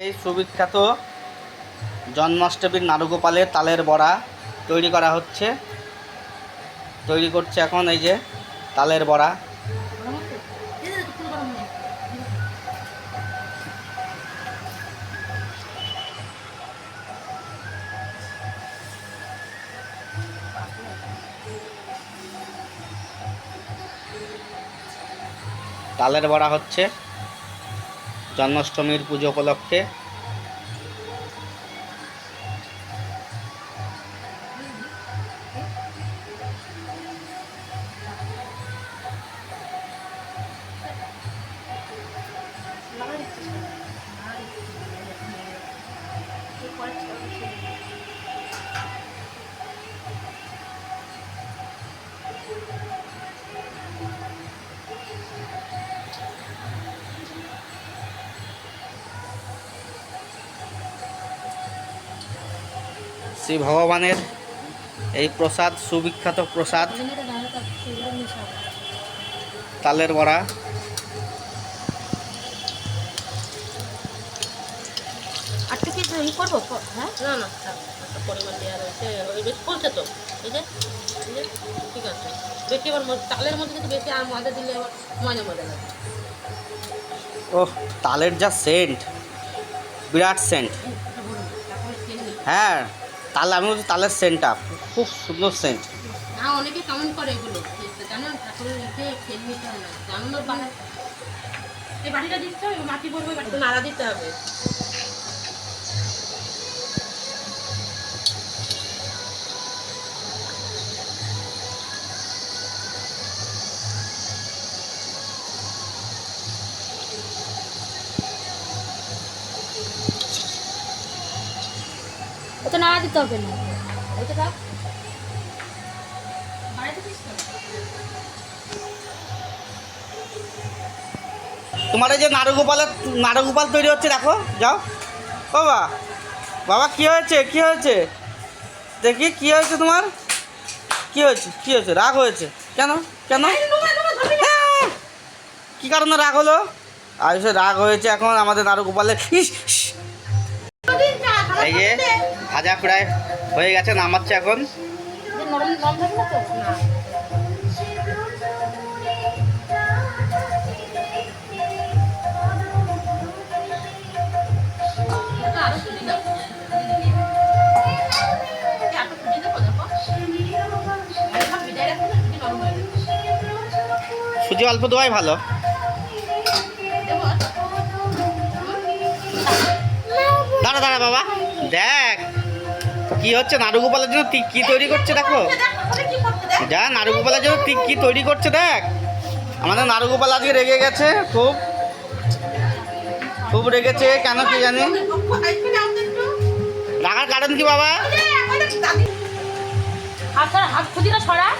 এই সুবিখ্যাত জন্মাষ্টমীর নারুগোপালের তালের বড়া তৈরি করা হচ্ছে। তৈরি করছে এখন এই যে তালের বড়া। তালের বড়া হচ্ছে। জন্মাষ্টমীর পুজো উপলক্ষে। শ্রী ভগবানের এই প্রসাদ সুবিখ্যাত প্রসাদ। তালের বড়া। ই করব? হ্যাঁ? না না একটা পরিমাণ দেওয়া রয়েছে। ওই বেশ তো এই যে ঠিক আছে। বেশি এবার ম- চালের মধ্যে যদি বেশি আর ময়দা দিলে আবার লাগে। ওহ তালের যা সেন্ট বিরাট সেন্ট হ্যাঁ। তালে আমি বলছি তালের সেন্টটা খুব সুন্দর সেন্ট না অনেকে কেমন করে এগুলো জানো তারপরে এতে তেল নিতে হয় না যেমন এই বাড়িটা দিতে হবে মাটি পড়বে বাড়িতে নাড়া দিতে হবে। ওতে নাড়া দিতে হবে না। ওইটা থাক? তোমার এই যে নারুগোপালের নারুগোপাল তৈরি হচ্ছে দেখো যাও। বাবা বাবা কি হয়েছে কি হয়েছে? দেখি কি হয়েছে তোমার? কি হয়েছে কি হয়েছে? রাগ হয়েছে। কেন? কেন? হ্যাঁ! কি কারণে রাগ হলো? আর সে রাগ হয়েছে এখন আমাদের নারুগোপালের ইস ইস। এই যে ভাজা প্রায় হয়ে গেছে নামাচ্ছে এখন। সুজি অল্প দেওয়াই ভালো দাঁড়া দাঁড়া বাবা দেখ কি হচ্ছে? নারুগোপালের জন্য তি- কি তৈরি করছে দেখো? যা, নারুগোপালের জন্য তুই কি তৈরি করছে দেখ। আমাদের নারুগোপাল আজকে রেগে গেছে, খুব। খুব রেগেছে, কেন কি জানি? রাখার কারণ কি বাবা? হাত খুঁজি না, সরা।